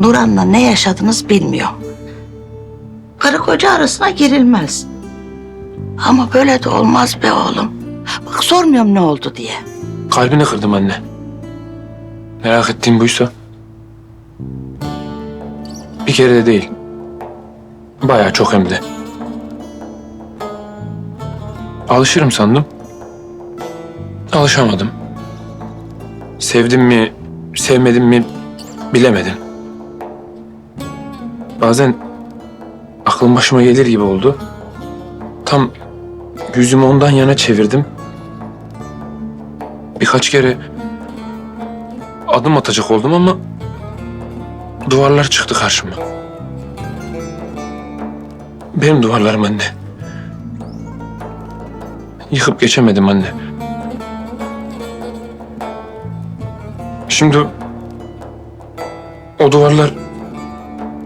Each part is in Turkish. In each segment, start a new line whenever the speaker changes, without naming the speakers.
Nuran'la ne yaşadınız bilmiyorum. Karı koca arasına girilmez. Ama böyle de olmaz be oğlum. Bak sormuyorum ne oldu diye.
Kalbini kırdım anne. Merak ettiğim buysa. Bir kere de değil. Bayağı çok hem de. Alışırım sandım. Alışamadım. Sevdim mi, sevmedim mi bilemedim. Bazen aklım başıma gelir gibi oldu. Tam yüzümü ondan yana çevirdim. Birkaç kere adım atacak oldum ama duvarlar çıktı karşıma. Benim duvarlarım anne. Yıkıp geçemedim anne. Şimdi o duvarlar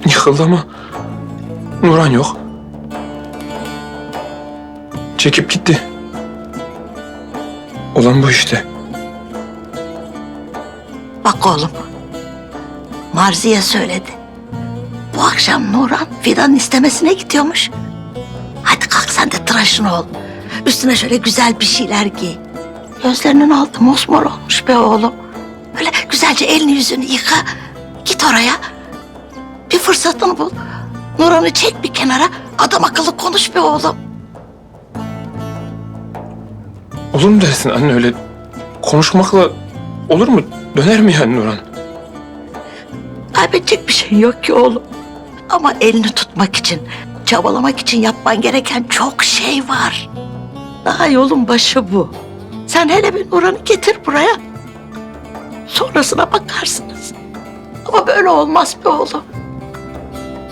yıkıldı ama Nuran yok. Çekip gitti. Olan bu işte.
Bak oğlum. Marziye söyledi. Bu akşam Nuran Fidan'ın istemesine gidiyormuş. Hadi kalk sen de tıraşın ol. Üstüne şöyle güzel bir şeyler giy. Gözlerinin altı mosmor olmuş be oğlum. Böyle güzelce elini yüzünü yıka. Git oraya. Fırsatını bul. Nuran'ı çek bir kenara. Adam akıllı konuş be oğlum.
Olur mu dersin anne öyle konuşmakla olur mu? Döner mi yani Nurhan?
Kaybedecek bir şey yok ki oğlum. Ama elini tutmak için, çabalamak için yapman gereken çok şey var. Daha yolun başı bu. Sen hele bir Nurhan'ı getir buraya. Sonrasına bakarsınız. Ama böyle olmaz be oğlum.